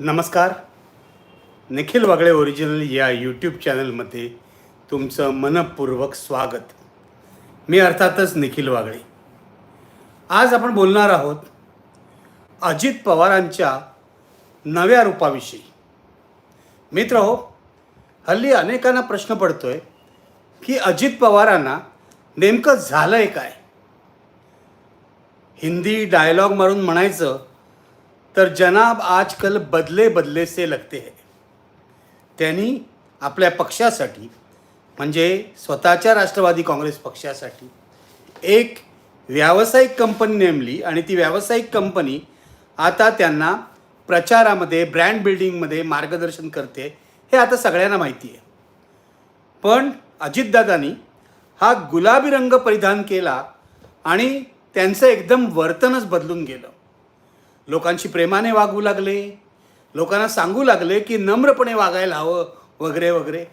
नमस्कार. निखिल वागळे ओरिजिनल या यूट्यूब चॅनलमध्ये तुमचं मनपूर्वक स्वागत. मी अर्थातच निखिल वागळे. आज आपण बोलणार आहोत अजित पवारांच्या नव्या रूपाविषयी. मित्र हो हल्ली अनेकांना प्रश्न पडतो आहे की अजित पवारांना नेमकं झालं आहे काय? हिंदी डायलॉग मारून म्हणायचं तर जनाब आजकल बदले बदले से लगते है। त्यांनी आपल्या पक्षासाठी म्हणजे स्वतःच्या राष्ट्रवादी काँग्रेस पक्षासाठी एक व्यावसायिक कंपनी नेमली आणि ती व्यावसायिक कंपनी आता त्यांना प्रचारामध्ये ब्रँड बिल्डिंगमध्ये मार्गदर्शन करते हे आता सगळ्यांना माहिती आहे. पण अजितदादांनी हा गुलाबी रंग परिधान केला आणि त्यांचं एकदम वर्तनच बदलून गेलं. लोकांशी प्रेमाने वागू लागले. लोकांना सांगू लागले की नम्रपणे वागायला हवं वगैरे वगैरे.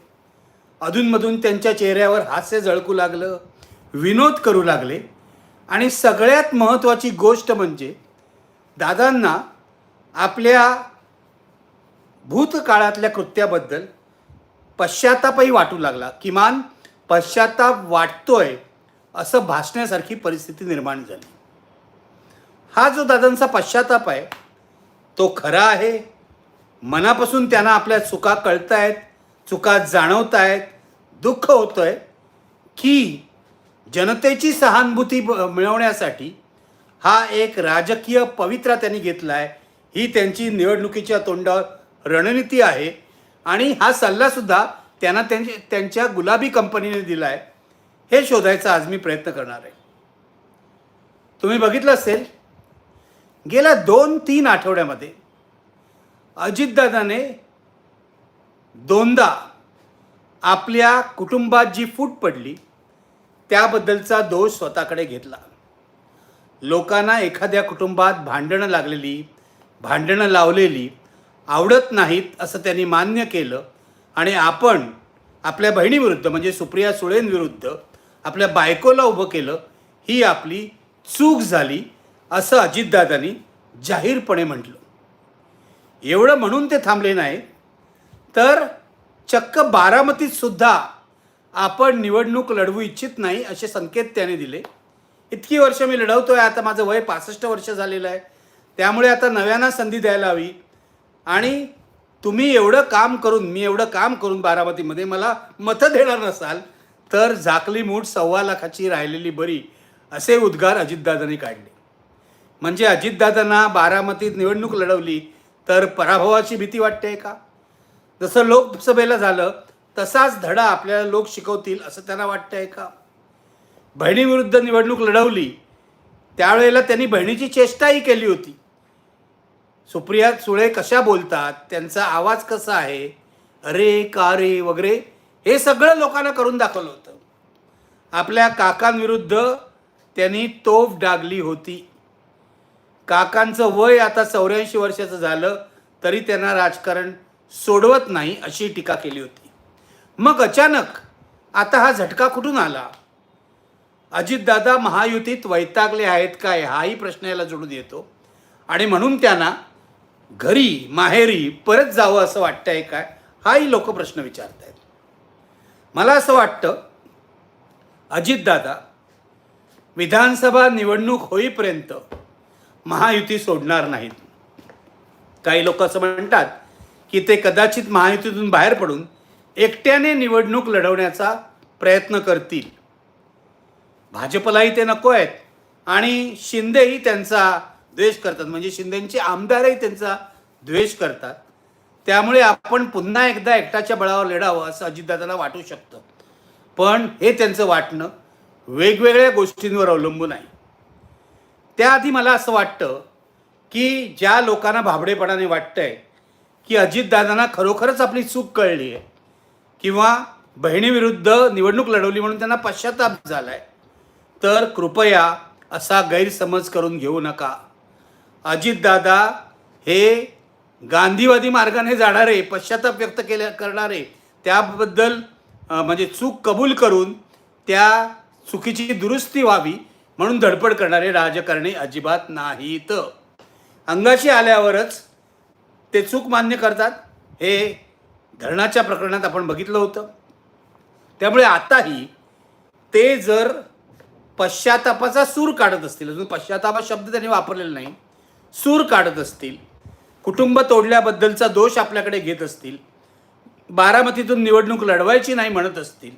अधूनमधून त्यांच्या चेहऱ्यावर हास्य झळकू लागलं विनोद करू लागले. आणि सगळ्यात महत्त्वाची गोष्ट म्हणजे दादांना आपल्या भूतकाळातल्या कृत्याबद्दल पश्चातापही वाटू लागला. किमान पश्चाताप वाटतोय असं भासण्यासारखी परिस्थिती निर्माण झाली. हा जो दादांचा पश्चाताप आहे तो खरा आहे. मनापासून त्यांना आपल्या चुका कळतायत चुका जाणवत आहेत दुःख आहे की जनतेची सहानुभूती मिळवण्यासाठी हा एक राजकीय पवित्रा त्यांनी घेतला आहे ही त्यांची निवडणुकीच्या तोंडावर रणनीती आहे आणि हा सल्लासुद्धा त्यांना त्यांच्या त्यांच्या गुलाबी कंपनीने दिला आहे हे शोधायचा आज मी प्रयत्न करणार आहे. तुम्ही बघितलं असेल गेल्या दोन तीन आठवड्यामध्ये अजितदादाने दोनदा आपल्या कुटुंबात जी फूट पडली त्याबद्दलचा दोष स्वतःकडे घेतला. लोकांना एखाद्या कुटुंबात भांडणं लागलेली भांडणं लावलेली आवडत नाहीत असं त्यांनी मान्य केलं आणि आपण आपल्या बहिणीविरुद्ध म्हणजे सुप्रिया सुळेंविरुद्ध आपल्या बायकोला उभं केलं ही आपली चूक झाली. असं अजितदादांनी जाहीरपणे म्हटलं. एवढं म्हणून ते थांबले नाही तर चक्क बारामतीतसुद्धा आपण निवडणूक लढवू इच्छित नाही असे संकेत त्याने दिले. इतकी वर्ष मी लढवतो आहे आता माझं वय पासष्ट वर्ष झालेलं आहे. त्यामुळे आता नव्याना संधी द्यायला हवी. आणि तुम्ही एवढं काम करून मी एवढं काम करून बारामतीमध्ये मला मतं देणार नसाल तर झाकली मूठ सव्वा लाखाची राहिलेली बरी असे उद्गार अजितदादांनी काढले. म्हणजे अजितदादांना बारामतीत निवडणूक लढवली तर पराभवाची भीती वाटते का? जसं लोकसभेला झालं तसाच धडा आपल्याला लोक शिकवतील असं त्यांना वाटतंय का? बहिणीविरुद्ध निवडणूक लढवली त्यावेळेला त्यांनी बहिणीची चेष्टाही केली होती. सुप्रिया सुळे कशा बोलतात त्यांचा आवाज कसा आहे अरे का रे वगैरे हे सगळं लोकांना करून दाखवलं होतं. आपल्या काकांविरुद्ध त्यांनी तोफ डागली होती. काकांचं वय आता चौऱ्याऐंशी वर्षाचं झालं तरी त्यांना राजकारण सोडवत नाही अशी टीका केली होती. मग अचानक आता हा झटका कुठून आला? अजितदादा महायुतीत वैतागले आहेत काय हाही प्रश्न याला जोडून येतो आणि म्हणून त्यांना घरी माहेरी परत जावं असं वाटतंय काय हाही लोक प्रश्न विचारत आहेत मला असं वाटतं अजितदादा विधानसभा निवडणूक होईपर्यंत महायुती सोडणार नाहीत. काही लोक असं म्हणतात की ते कदाचित महायुतीतून बाहेर पडून एकट्याने निवडणूक लढवण्याचा प्रयत्न करतील. भाजपलाही ते नको आहेत आणि शिंदेही त्यांचा द्वेष करतात. म्हणजे शिंदेचे आमदारही त्यांचा द्वेष करतात. त्यामुळे आपण पुन्हा एकदा एकटाच्या बळावर लढावं असं अजितदादाला वाटू शकतं. पण हे त्यांचं वाटणं वेगवेगळ्या गोष्टींवर अवलंबून आहे. त्याआधी मला असं वाटतं की ज्या लोकांना भाबडेपणाने वाटतंय की अजितदादांना खरोखरच आपली चूक कळली आहे किंवा बहिणीविरुद्ध निवडणूक लढवली म्हणून त्यांना पश्चाताप झाला आहे तर कृपया असा गैरसमज करून घेऊ नका. अजितदादा हे गांधीवादी मार्गाने जाणारे पश्चाताप व्यक्त केल्या करणारे त्याबद्दल म्हणजे चूक कबूल करून त्या चुकीची दुरुस्ती व्हावी म्हणून धडपड करणारे राजकारणी अजिबात नाहीत. अंगाशी आल्यावरच ते चूक मान्य करतात. हे धरणाच्या प्रकरणात आपण बघितलं होतं. त्यामुळे आताही ते जर पश्चातापाचा सूर काढत असतील अजून पश्चाताप हा शब्द त्यांनी वापरलेला नाही सूर काढत असतील कुटुंब तोडल्याबद्दलचा दोष आपल्याकडे घेत असतील बारामतीतून निवडणूक लढवायची नाही म्हणत असतील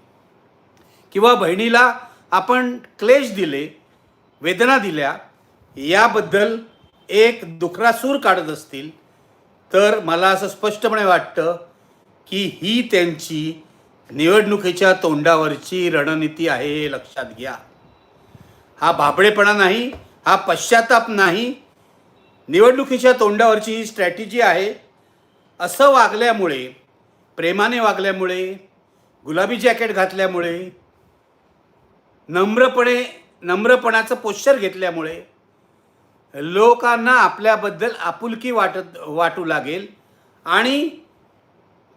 किंवा बहिणीला आपण क्लेश दिले वेदना दिल्या याबद्दल एक दुखरा सूर काढत असतील तर मला असं स्पष्टपणे वाटतं की ही त्यांची निवडणुकीच्या तोंडावरची रणनीती आहे हे लक्षात घ्या. हा भाबडेपणा नाही हा पश्चाताप नाही निवडणुकीच्या तोंडावरची ही स्ट्रॅटेजी आहे. असं वागल्यामुळे प्रेमाने वागल्यामुळे गुलाबी जॅकेट घातल्यामुळे नम्रपणे नम्रपणाचं पोश्चर घेतल्यामुळे लोकांना आपल्याबद्दल आपुलकी वाटत वाटू लागेल. आणि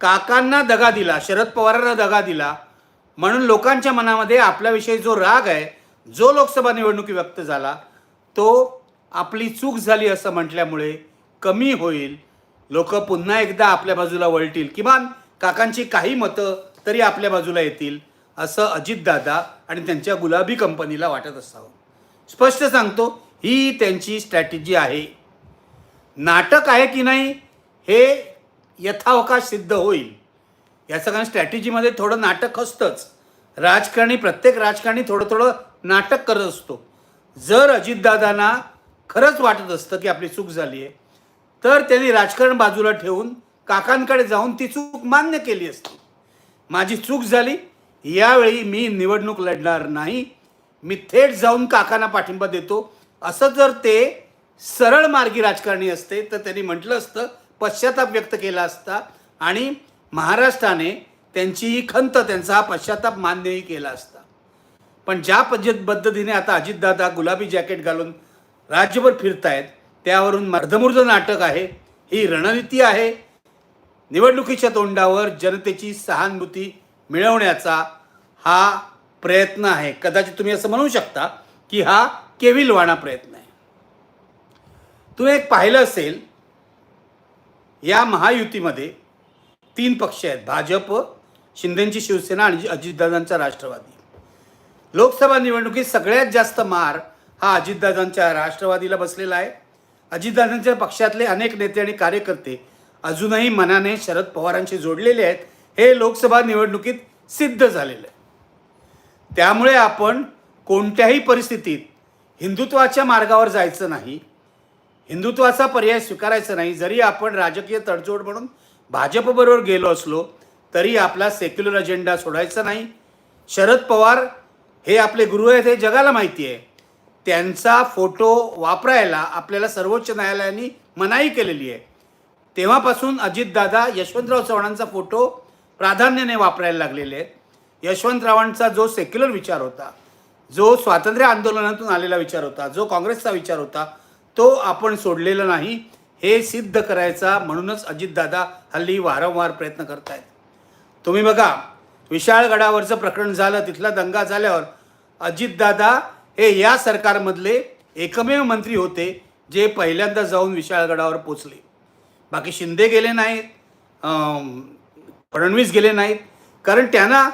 काकांना दगा दिला शरद पवारांना दगा दिला म्हणून लोकांच्या मनामध्ये आपल्याविषयी जो राग आहे जो लोकसभा निवडणुकी व्यक्त झाला तो आपली चूक झाली असं म्हटल्यामुळे कमी होईल. लोक पुन्हा एकदा आपल्या बाजूला वळतील. किमान काकांची काही मतं तरी आपल्या बाजूला येतील. असं अजितदादा आणि त्यांच्या गुलाबी कंपनीला वाटत असावं. स्पष्ट सांगतो ही त्यांची स्ट्रॅटेजी आहे. नाटक आहे की नाही हे यथावकाश सिद्ध होईल. याचं कारण स्ट्रॅटेजीमध्ये थोडं नाटक असतंच. राजकारणी प्रत्येक राजकारणी थोडं थोडं नाटक करत असतो. जर अजितदादांना खरंच वाटत असतं की आपली चूक झाली आहे तर त्यांनी राजकारण बाजूला ठेवून काकांकडे जाऊन ती चूक मान्य केली असती. माझी चूक झाली यावेळी मी निवडणूक लढणार नाही. मी थेट जाऊन काकांना पाठिंबा देतो. असं जर ते सरळ मार्गी राजकारणी असते तर त्यांनी म्हटलं असतं पश्चाताप व्यक्त केला असता आणि महाराष्ट्राने त्यांची ही खंत त्यांचा हा पश्चाताप मान्यही केला असता. पण ज्या पद्धत पद्धतीने आता अजितदादा गुलाबी जॅकेट घालून राज्यभर फिरतायत त्यावरून मर्धमूर्ध नाटक आहे. ही रणनीती आहे. निवडणुकीच्या तोंडावर जनतेची सहानुभूती मिळवण्याचा हा प्रयत्न आहे. कदाचित तुम्ही असं म्हणू शकता की हा केविलवाणा प्रयत्न आहे. तुम्ही एक पाहिलं असेल या महायुतीमध्ये तीन पक्ष आहेत. भाजप शिंदेची शिवसेना आणि अजितदादांचा राष्ट्रवादी. लोकसभा निवडणुकीत सगळ्यात जास्त मार हा अजितदादांच्या राष्ट्रवादीला बसलेला आहे. अजितदादांच्या पक्षातले अनेक नेते आणि कार्यकर्ते अजूनही मनाने शरद पवारांशी जोडलेले आहेत. हे लोकसभा निवडणुकीत सिद्ध झालेलं आहे. त्यामुळे आपण कोणत्याही परिस्थितीत हिंदुत्वाच्या मार्गावर जायचं नाही हिंदुत्वाचा पर्याय स्वीकारायचा नाही. जरी आपण राजकीय तडजोड म्हणून भाजपबरोबर गेलो असलो तरी आपला सेक्युलर अजेंडा सोडायचा नाही. शरद पवार हे आपले गुरु आहेत हे जगाला माहिती आहे. त्यांचा फोटो वापरायला आपल्याला सर्वोच्च न्यायालयाने मनाई केलेली आहे. तेव्हापासून अजितदादा यशवंतराव चव्हाणांचा फोटो प्राधान्याने वापरायला लागलेले आहेत. यशवंतरावांचा जो सेक्युलर विचार होता जो स्वातंत्र्य आंदोलनातून आलेला विचार होता जो काँग्रेसचा विचार होता तो आपण सोडलेला नाही. हे सिद्ध करायचा म्हणूनच अजितदादा हल्ली वारंवार प्रयत्न करत आहेत तुम्ही बघा विशाळगडावरचं प्रकरण झालं तिथला दंगा झाल्यावर अजितदादा हे या सरकारमधले एकमेव मंत्री होते जे पहिल्यांदा जाऊन विशाळगडावर पोचले. बाकी शिंदे गेले नाहीत फडणवीस गेले नाहीत. कारण त्यांना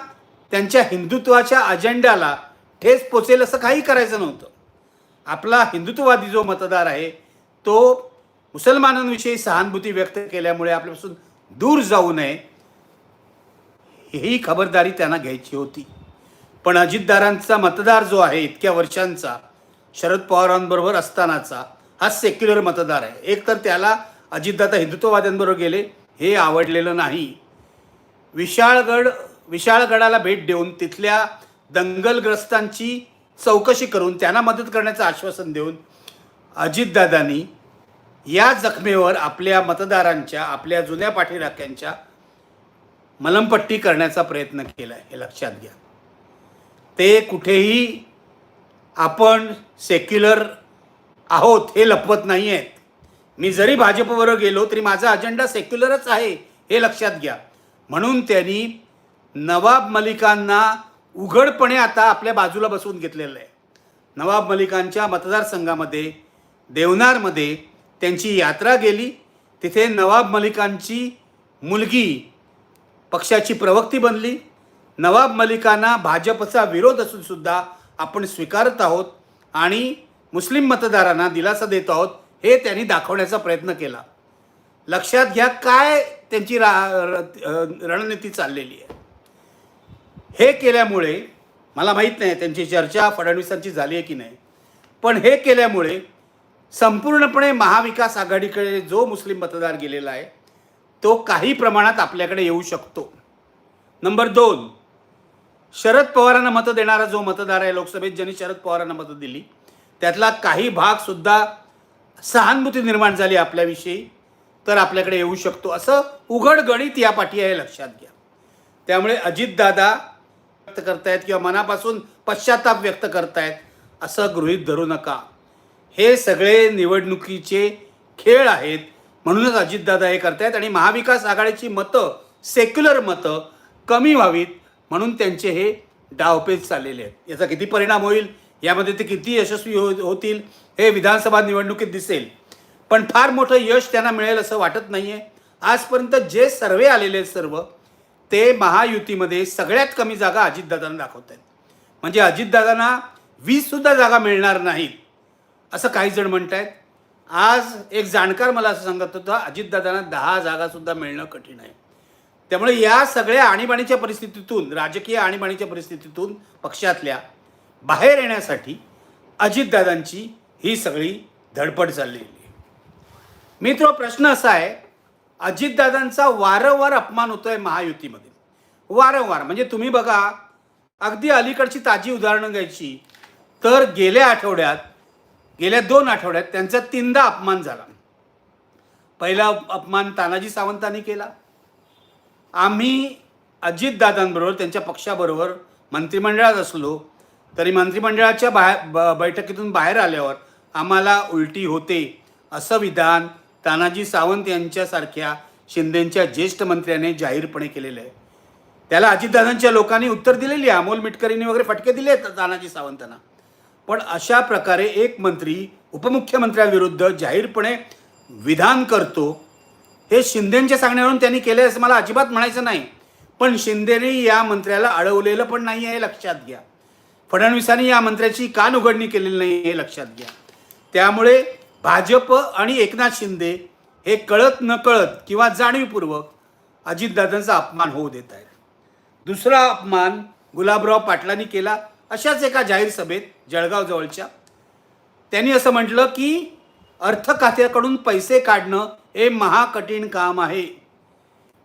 त्यांच्या हिंदुत्वाच्या अजेंड्याला ठेस पोचेल असं काही करायचं नव्हतं. आपला हिंदुत्ववादी जो मतदार आहे तो मुसलमानांविषयी सहानुभूती व्यक्त केल्यामुळे आपल्यापासून दूर जाऊ नये ही खबरदारी त्यांना घ्यायची होती. पण अजितदारांचा मतदार जो आहे इतक्या वर्षांचा शरद पवारांबरोबर असतानाचा हा सेक्युलर मतदार आहे. एक तर त्याला अजितदादा हिंदुत्ववाद्यांबरोबर गेले हे आवडलेलं नाही. विशाळगड विशाळगडाला भेट देऊन तिथल्या दंगलग्रस्तांची चौकशी करून त्यांना मदत करण्याचं आश्वासन देऊन अजितदादांनी या जखमेवर आपल्या मतदारांच्या आपल्या जुन्या पाठीराख्यांच्या मलमपट्टी करण्याचा प्रयत्न केला हे लक्षात घ्या. ते कुठेही आपण सेक्युलर आहोत हे लपवत नाही आहेत मी जरी भाजपबरोबर गेलो तरी माझा अजेंडा सेक्युलरच आहे हे लक्षात घ्या. म्हणून त्यांनी नवाब मलिकांना उघडपणे आता आपल्या बाजूला बसवून घेतलेलं आहे. नवाब मलिकांच्या मतदारसंघामध्ये देवनारमध्ये त्यांची यात्रा गेली. तिथे नवाब मलिकांची मुलगी पक्षाची प्रवक्ती बनली. नवाब मलिकांना भाजपचा विरोध असूनसुद्धा आपण स्वीकारत आहोत आणि मुस्लिम मतदारांना दिलासा देत आहोत हे त्यांनी दाखवण्याचा प्रयत्न केला. लक्षात घ्या काय त्यांची रा र- रणनीती चाललेली आहे. हे केल्यामुळे मला माहीत नाही त्यांची चर्चा फडणवीसांची झाली आहे की नाही पण हे केल्यामुळे संपूर्णपणे महाविकास आघाडीकडे जो मुस्लिम मतदार गेलेला आहे तो काही प्रमाणात आपल्याकडे येऊ शकतो. नंबर दोन शरद पवारांना मतं देणारा जो मतदार आहे लोकसभेत ज्यांनी शरद पवारांना मतं दिली त्यातला काही भागसुद्धा सहानुभूती निर्माण झाली आपल्याविषयी. तर आपल्याकडे येऊ शकतो. असं उघड गणित या पाठी आहे लक्षात घ्या. त्यामुळे अजितदादा व्यक्त करतायत किंवा मनापासून पश्चाताप व्यक्त करतायत असं गृहीत धरू नका. हे सगळे निवडणुकीचे खेळ आहेत. म्हणूनच अजितदादा हे करतायत आणि महाविकास आघाडीची मतं सेक्युलर मतं कमी व्हावीत म्हणून त्यांचे हे डावपेच चाललेले आहेत. याचा किती परिणाम होईल? यामध्ये ते किती यशस्वी हो होतील? हे विधानसभा निवडणुकीत दिसेल. पण फार मोठं यश त्यांना मिळेल असं वाटत नाही आहे आजपर्यंत जे सर्वे आलेले आहेत सर्व ते महायुतीमध्ये सगळ्यात कमी जागा अजितदादांना दाखवत आहेत. म्हणजे अजितदादांना वीससुद्धा जागा मिळणार नाहीत असं काही जण म्हणत आहेत आज एक जाणकार मला असं सांगत होता अजितदादांना दहा जागासुद्धा मिळणं कठीण आहे. त्यामुळे या सगळ्या आणीबाणीच्या परिस्थितीतून राजकीय आणीबाणीच्या परिस्थितीतून पक्षातल्या बाहेर येण्यासाठी अजितदादांची ही सगळी धडपड चाललेली आहे. मित्र प्रश्न असा आहे अजितदादांचा वारंवार अपमान होतोय महायुतीमध्ये. वारंवार म्हणजे तुम्ही बघा अगदी अलीकडची ताजी उदाहरणं घ्यायची तर गेल्या आठवड्यात गेल्या दोन आठवड्यात त्यांचा तीनदा अपमान झाला. पहिला अपमान तानाजी सावंतांनी केला. आम्ही अजितदादांबरोबर त्यांच्या पक्षाबरोबर मंत्रिमंडळात असलो तरी मंत्रिमंडळाच्या बाहेर ब बैठकीतून बाहेर आल्यावर आम्हाला उलटी होते असं विधान तानाजी सावंत यांच्यासारख्या शिंदेंच्या ज्येष्ठ मंत्र्याने जाहीरपणे केलेलं आहे. त्याला अजितदादांच्या लोकांनी उत्तर दिलेली आहे. अमोल मिटकरींनी वगैरे फटके दिले आहेत तानाजी सावंतांना. पण अशा प्रकारे एक मंत्री उपमुख्यमंत्र्यांविरुद्ध जाहीरपणे विधान करतो हे शिंदेच्या सांगण्यावरून त्यांनी केले असं मला अजिबात म्हणायचं नाही. पण शिंदेने या मंत्र्याला अडवलेलं पण नाही आहे हे लक्षात घ्या. फडणवीसांनी या मंत्र्याची कान उघडणी केलेली नाही हे लक्षात घ्या. त्यामुळे भाजप आणि एकनाथ शिंदे हे कळत न कळत किंवा जाणीवपूर्वक अजितदादांचा अपमान होऊ देत आहेत. दुसरा अपमान गुलाबराव पाटलांनी केला अशाच एका जाहीर सभेत जळगावजवळच्या त्यांनी असं म्हटलं की अर्थ खात्याकडून पैसे काढणं हे महाकठीण काम आहे.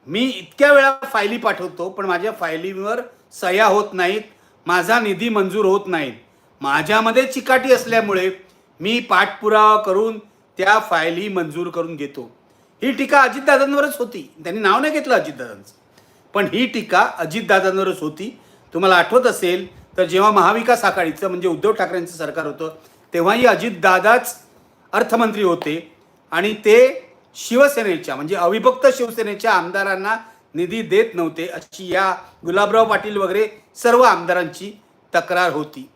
मी इतक्या वेळा फायली पाठवतो पण माझ्या फायलीवर सह्या होत नाहीत माझा निधी मंजूर होत नाहीत. माझ्यामध्ये चिकाटी असल्यामुळे मी पाठपुरावा करून त्या फायली मंजूर करून घेतो. ही टीका अजितदादांवरच होती. त्यांनी नाव नाही घेतलं अजितदादांचं. पण ही टीका अजितदादांवरच होती. तुम्हाला आठवत असेल तर जेव्हा महाविकास आघाडीचं म्हणजे उद्धव ठाकरेंचं सरकार होतं तेव्हाही अजितदादाच अर्थमंत्री होते. आणि ते शिवसेनेच्या म्हणजे अविभक्त शिवसेनेच्या आमदारांना निधी देत नव्हते अशी या गुलाबराव पाटील वगैरे सर्व आमदारांची तक्रार होती.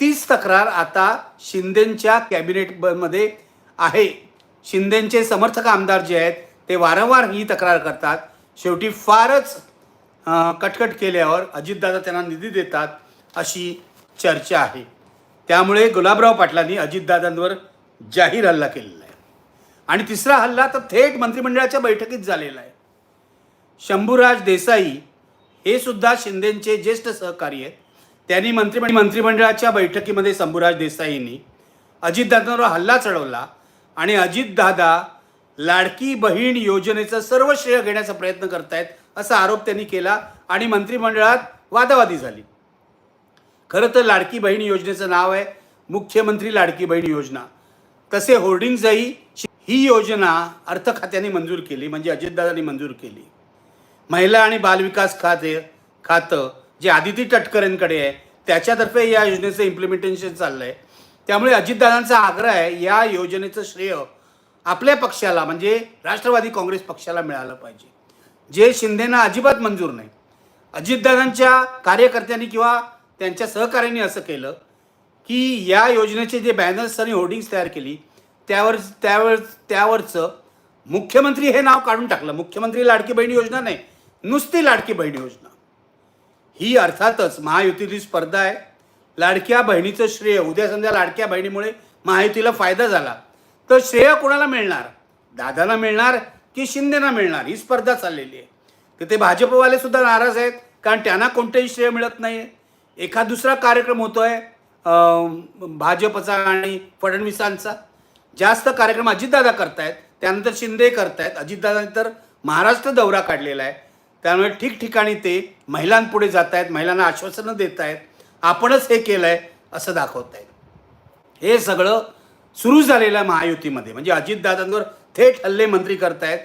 तीच तक्रार आता शिंदेंच्या कॅबिनेटमध्ये आहे. शिंदेंचे समर्थक आमदार जे आहेत ते वारंवार ही तक्रार करतात. शेवटी फारच कटकट केल्यावर अजितदादा त्यांना निधी देतात अशी चर्चा आहे. त्यामुळे गुलाबराव पाटलांनी अजितदादांवर जाहीर हल्ला केलेला आहे. आणि तिसरा हल्ला तर थेट मंत्रिमंडळाच्या बैठकीत झालेला आहे. शंभूराज देसाई हे सुद्धा शिंदेचे ज्येष्ठ सहकारी आहेत. त्यांनी मंत्री मंत्रिमंडळाच्या बैठकीमध्ये शंभूराज देसाईंनी अजितदादांवर हल्ला चढवला आणि अजितदादा लाडकी बहीण योजनेचं सर्व श्रेय घेण्याचा प्रयत्न करतायत असा आरोप त्यांनी केला आणि मंत्रिमंडळात वादावादी झाली. खरं तर लाडकी बहीण योजनेचं नाव आहे मुख्यमंत्री लाडकी बहीण योजना. तसे होर्डिंग्जही ही योजना अर्थ खात्याने मंजूर केली म्हणजे अजितदादांनी मंजूर केली. महिला आणि बालविकास खाते खातं जे आदिती तटकरेंकडे आहे त्याच्यातर्फे या योजनेचं इम्प्लिमेंटेशन चाललं आहे त्यामुळे अजितदादांचा आग्रह आहे या योजनेचं श्रेय आपल्या पक्षाला म्हणजे राष्ट्रवादी काँग्रेस पक्षाला मिळालं पाहिजे. जे शिंदेना अजिबात मंजूर नाही. अजितदादांच्या कार्यकर्त्यांनी किंवा त्यांच्या सहकार्यांनी असं केलं की या योजनेचे जे बॅनर्स आणि होर्डिंग्स तयार केली त्यावर त्यावर त्यावरचं मुख्यमंत्री हे नाव काढून टाकलं. मुख्यमंत्री लाडकी बहीण योजना नाही नुसती लाडकी बहीण योजना. ही अर्थातच महायुतीची स्पर्धा आहे. लाडक्या बहिणीचं श्रेय उद्या समजा लाडक्या बहिणीमुळे महायुतीला फायदा झाला. तर श्रेय कोणाला मिळणार? दादाला मिळणार की शिंदेना मिळणार? ही स्पर्धा चाललेली आहे. तर ते भाजपवाले सुद्धा नाराज आहेत कारण त्यांना कोणतंही श्रेय मिळत नाही आहे एखाद दुसरा कार्यक्रम होतो आहे भाजपचा आणि फडणवीसांचा. जास्त कार्यक्रम अजितदादा करतायत त्यानंतर शिंदे करतायत अजितदादा तर महाराष्ट्र दौरा काढलेला आहे. त्यामुळे ठिकठिकाणी ते महिलांपुढे जात आहेत महिलांना आश्वासनं देत आहेत आपणच हे केलं आहे असं दाखवत आहेत हे सगळं सुरू झालेलं आहे महायुतीमध्ये म्हणजे अजितदादांवर थेट हल्ले मंत्री करतायत.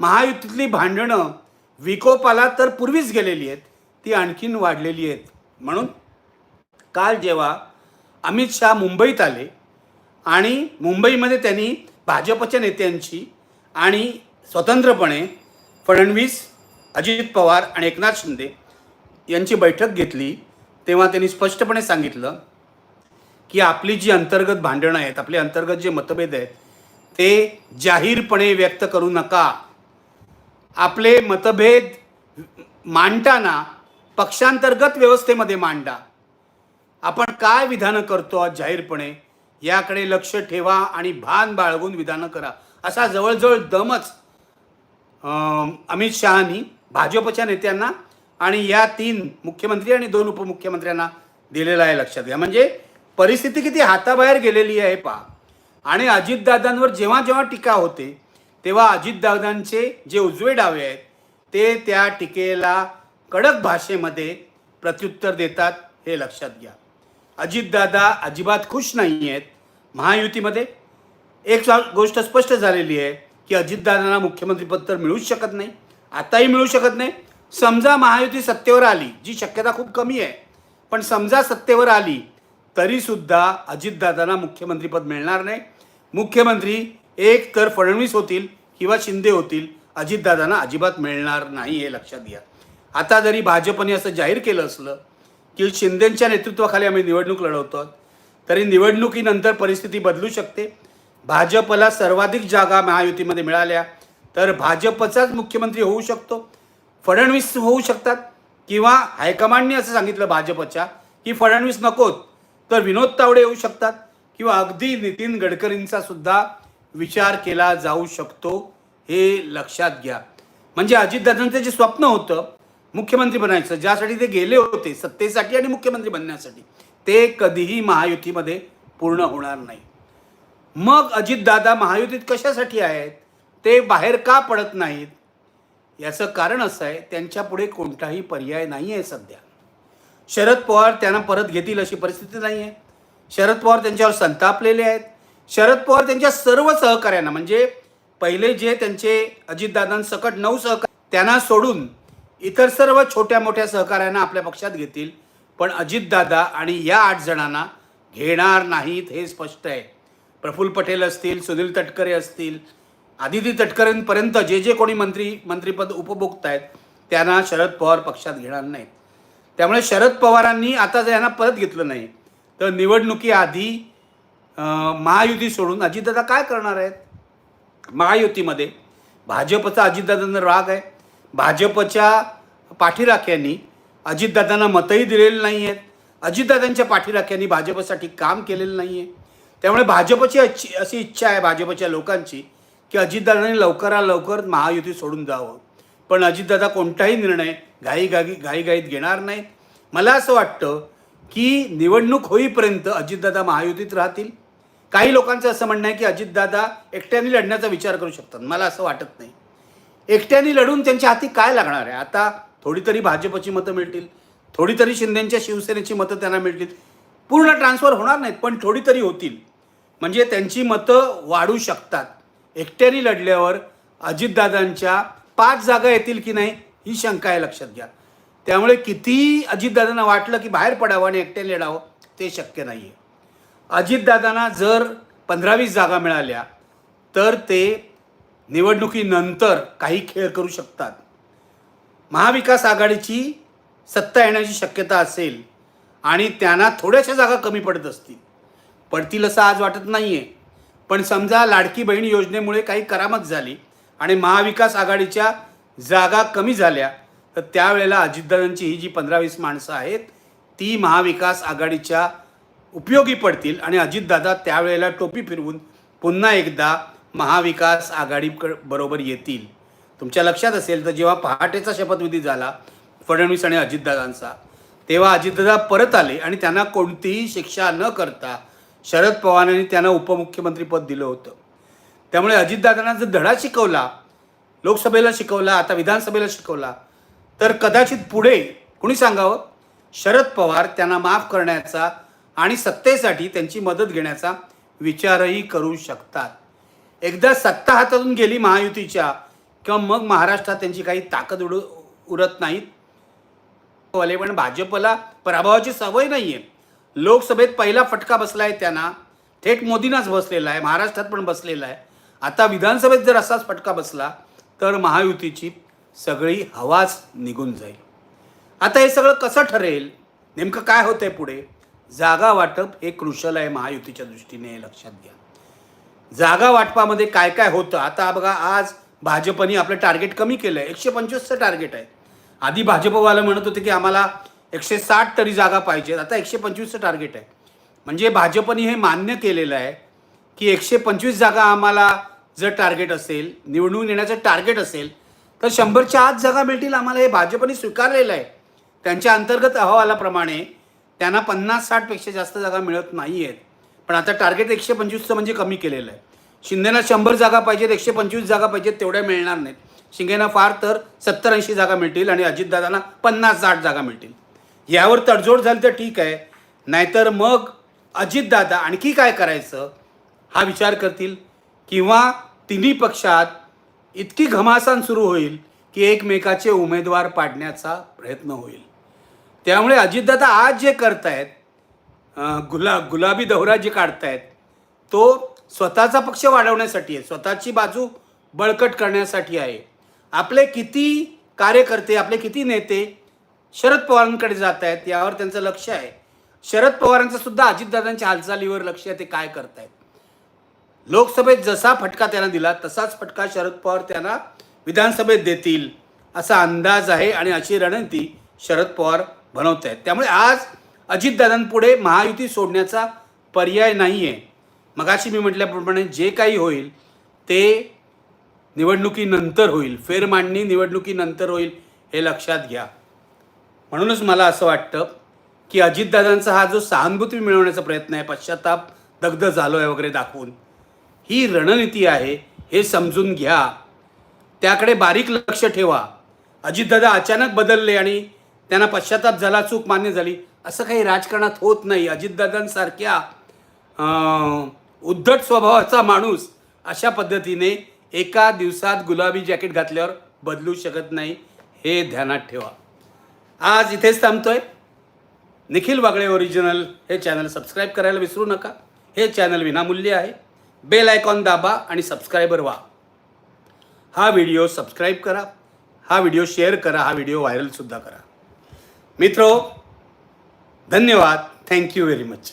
महायुतीतली भांडणं विकोपाला तर पूर्वीच गेलेली आहेत ती आणखीन वाढलेली आहेत. म्हणून काल जेव्हा अमित शहा मुंबईत आले आणि मुंबईमध्ये त्यांनी भाजपच्या नेत्यांची आणि स्वतंत्रपणे फडणवीस अजित पवार आणि एकनाथ शिंदे यांची बैठक घेतली तेव्हा त्यांनी स्पष्टपणे सांगितलं की आपली जी अंतर्गत भांडणं आहेत आपले अंतर्गत जे मतभेद आहेत ते जाहीरपणे व्यक्त करू नका. आपले मतभेद मांडताना पक्षांतर्गत व्यवस्थेमध्ये मांडा. आपण काय विधानं करतो आज जाहीरपणे याकडे लक्ष ठेवा आणि भान बाळगून विधानं करा. असा जवळजवळ दमच अमित शहानी भाजपच्या नेत्यांना आणि या तीन मुख्यमंत्री आणि दोन उपमुख्यमंत्र्यांना दिलेला आहे लक्षात घ्या. म्हणजे परिस्थिती किती हाताबाहेर गेलेली आहे पहा. आणि अजितदादांवर जेव्हा जेव्हा टीका होते तेव्हा अजितदादांचे जे उजवे डावे आहेत ते त्या टीकेला कडक भाषेमध्ये प्रत्युत्तर देतात हे लक्षात घ्या. अजितदादा अजिबात खुश नाही आहेत महायुतीमध्ये. एक गोष्ट स्पष्ट झालेली आहे की अजितदादांना मुख्यमंत्रीपद तर मिळूच शकत नाही. आताही मिळू शकत नाही. समजा महायुती सत्तेवर आली जी शक्यता खूप कमी आहे. पण समजा सत्तेवर आली तरीसुद्धा अजितदादांना मुख्यमंत्रीपद मिळणार नाही. मुख्यमंत्री एक तर फडणवीस होतील किंवा शिंदे होतील अजितदादांना अजिबात मिळणार नाही हे लक्षात घ्या. आता जरी भाजपने असं जाहीर केलं असलं की शिंदेच्या नेतृत्वाखाली आम्ही निवडणूक लढवतो तरी निवडणुकीनंतर परिस्थिती बदलू शकते. भाजपला सर्वाधिक जागा महायुतीमध्ये मिळाल्या. तर भाजपचाच मुख्यमंत्री होऊ शकतो. फडणवीस होऊ शकतात किंवा हायकमांडने असं सांगितलं भाजपच्या की फडणवीस नकोत तर विनोद तावडे येऊ शकतात किंवा अगदी नितीन गडकरींचा सुद्धा विचार केला जाऊ शकतो हे लक्षात घ्या. म्हणजे अजितदादांचं जे स्वप्न होतं मुख्यमंत्री बनायचं ज्यासाठी ते गेले होते सत्तेसाठी आणि मुख्यमंत्री बनण्यासाठी ते कधीही महायुतीमध्ये पूर्ण होणार नाही. मग अजितदादा महायुतीत कशासाठी आहेत? ते बाहेर का पडत नाहीत? याचं कारण असं आहे त्यांच्यापुढे कोणताही पर्याय नाही आहे सध्या. शरद पवार त्यांना परत घेतील अशी परिस्थिती नाही आहे शरद पवार त्यांच्यावर संतापलेले आहेत. शरद पवार त्यांच्या सर्व सहकाऱ्यांना म्हणजे पहिले जे त्यांचे अजितदादांसकट नऊ सहकार त्यांना सोडून इतर सर्व छोट्या मोठ्या सहकाऱ्यांना आपल्या पक्षात घेतील. पण अजितदादा आणि या आठ जणांना घेणार नाहीत हे स्पष्ट आहे. प्रफुल्ल पटेल असतील सुनील तटकरे असतील आदिती तटकरेंपर्यंत जे जे कोणी मंत्री मंत्रीपद उपभोगत आहेत त्यांना शरद पवार पक्षात घेणार नाहीत. त्यामुळे शरद पवारांनी आता जर यांना परत घेतलं नाही. तर निवडणुकीआधी महायुती सोडून अजितदादा काय करणार आहेत? महायुतीमध्ये भाजपचा अजितदादांना राग आहे. भाजपच्या पाठीराख्यांनी अजितदादांना मतही दिलेले नाही आहेत अजितदादांच्या पाठीराख्यांनी भाजपसाठी काम केलेलं नाही आहे त्यामुळे भाजपची अच्छी अशी इच्छा आहे भाजपच्या लोकांची की अजितदादांनी लवकरात लवकर महायुती सोडून जावं. पण अजितदादा कोणताही निर्णय घाईघाई घाईघाईत घेणार नाहीत. मला असं वाटतं की निवडणूक होईपर्यंत अजितदादा महायुतीत राहतील. काही लोकांचं असं म्हणणं आहे की अजितदादा एकट्याने लढण्याचा विचार करू शकतात. मला असं वाटत नाही. एकट्याने लढून त्यांच्या हाती काय लागणार आहे? आता थोडी तरी भाजपची मतं मिळतील. थोडी तरी शिंदेच्या शिवसेनेची मतं त्यांना मिळतील. पूर्ण ट्रान्सफर होणार नाहीत पण थोडी तरी होतील. म्हणजे त्यांची मतं वाढू शकतात. एकट्याने लढल्यावर अजितदादांच्या पाच जागा येतील की नाही ही शंका आहे लक्षात घ्या. त्यामुळे कितीही अजितदादांना वाटलं की बाहेर पडावं आणि एकट्याने लढावं ते शक्य नाही आहे अजितदादांना जर पंधरा वीस जागा मिळाल्या तर ते निवडणुकीनंतर काही खेळ करू शकतात. महाविकास आघाडीची सत्ता येण्याची शक्यता असेल आणि त्यांना थोड्याशा जागा कमी पडत असतील पडतील असं आज वाटत नाही आहे पण समजा लाडकी बहीण योजनेमुळे काही करामत झाली आणि महाविकास आघाडीच्या जागा कमी झाल्या तर त्यावेळेला अजितदादांची ही जी पंधरा वीस माणसं आहेत ती महाविकास आघाडीच्या उपयोगी पडतील आणि अजितदादा त्यावेळेला टोपी फिरवून पुन्हा एकदा महाविकास आघाडी बरोबर येतील. तुमच्या लक्षात असेल तर जेव्हा पहाटेचा शपथविधी झाला फडणवीस आणि अजितदादांचा तेव्हा अजितदादा परत आले आणि त्यांना कोणतीही शिक्षा न करता शरद पवारांनी त्यांना उपमुख्यमंत्रीपद दिलं होतं. त्यामुळे अजितदादांना जर धडा शिकवला लोकसभेला शिकवला आता विधानसभेला शिकवला. तर कदाचित पुढे कुणी सांगावं? शरद पवार त्यांना माफ करण्याचा आणि सत्तेसाठी त्यांची मदत घेण्याचा विचारही करू शकतात. एकदा सत्ता हातातून गेली महायुतीच्या किंवा मग महाराष्ट्रात त्यांची काही ताकद उड उरत नाहीत. पण भाजपला पराभवाची सवय नाही आहे लोकसभेत पहिला फटका बसला आहे त्यांना. थेट मोदींनाच बसलेला आहे. महाराष्ट्रात पण बसलेला आहे. आता विधानसभेत जर असाच फटका बसला तर महायुतीची सगळी हवाच निघून जाईल. आता हे सगळं कसं ठरेल? नेमकं काय होतंय पुढे? जागा वाटप हे क्रुशल आहे महायुतीच्या दृष्टीने हे लक्षात घ्या. जागा वाटपामध्ये काय काय होतं? आता बघा आज भाजपने आपलं टार्गेट कमी केलं आहे एकशे पंचवीसचं टार्गेट आहे. आधी भाजपवालं म्हणत होते की आम्हाला एकशे साठ तरी जागा पाहिजेत. आता एकशे पंचवीसचं टार्गेट आहे. म्हणजे भाजपनी हे मान्य केलेलं आहे की एकशे पंचवीस जागा आम्हाला जर टार्गेट असेल निवडून येण्याचं टार्गेट असेल तर शंभरच्या आत जागा मिळतील आम्हाला. हे भाजपने स्वीकारलेलं आहे. त्यांच्या अंतर्गत अहवालाप्रमाणे त्यांना पन्नास साठपेक्षा जास्त जागा मिळत नाही आहेत पण आता टार्गेट एकशे पंचवीसचं म्हणजे कमी केलेलं आहे. शिंदेना शंभर जागा पाहिजेत एकशे पंचवीस जागा पाहिजेत तेवढ्या मिळणार नाहीत. शिंगेना फार तर सत्तर ऐंशी जागा मिळतील आणि अजितदादांना पन्नास साठ जागा मिळतील. यावर तडजोड झाली तर ठीक आहे. नाहीतर मग अजितदादा आणखी काय करायचं? हा विचार करतील. किंवा तिन्ही पक्षात इतकी घमासान सुरू होईल की एकमेकाचे उमेदवार पाडण्याचा प्रयत्न होईल. त्यामुळे अजितदादा आज जे करतायत आहेत गुला गुलाबी दौरा जे काढतायत तो स्वतःचा पक्ष वाढवण्यासाठी आहे. स्वतःची बाजू बळकट करण्यासाठी आहे. आपले किती कार्यकर्ते आपले किती नेते शरद पवारांकडे जात आहेत यावर त्यांचं लक्ष आहे. शरद पवारांचं सुद्धा अजितदादांच्या हालचालीवर लक्ष आहे ते काय करतायत. लोकसभेत जसा फटका त्यांना दिला तसाच फटका शरद पवार त्यांना विधानसभेत देतील असा अंदाज आहे आणि अशी रणनीती शरद पवार बनवत आहेत त्यामुळे आज अजितदादांपुढे महायुती सोडण्याचा पर्याय नाही आहे मगाशी मी म्हटल्याप्रमाणे जे काही होईल ते निवडणुकीनंतर होईल. फेरमांडणी निवडणुकीनंतर होईल हे लक्षात घ्या. म्हणूनच मला असं वाटतं की अजितदादांचा हा जो सहानुभूती मिळवण्याचा प्रयत्न आहे पश्चाताप दग्ध झालो आहे वगैरे दाखवून ही रणनीती आहे हे समजून घ्या. त्याकडे बारीक लक्ष ठेवा. अजितदादा अचानक बदलले आणि त्यांना पश्चाताप झाला चूक मान्य झाली असं काही राजकारणात होत नाही. अजितदादांसारख्या उद्धट स्वभावाचा माणूस अशा पद्धतीने एका दिवसात गुलाबी जॅकेट घातल्यावर बदलू शकत नाही हे ध्यानात ठेवा. आज इथेच थांबतोय. निखिल वागळे ओरिजिनल हे चॅनल सबस्क्राईब करायला विसरू नका. हे चॅनल विनामूल्य आहे. बेल आयकॉन दाबा आणि सबस्क्रायबर व्हा. हा व्हिडिओ सबस्क्राईब करा. हा व्हिडिओ शेअर करा. हा व्हिडिओ व्हायरलसुद्धा करा. मित्रो धन्यवाद. Thank you very much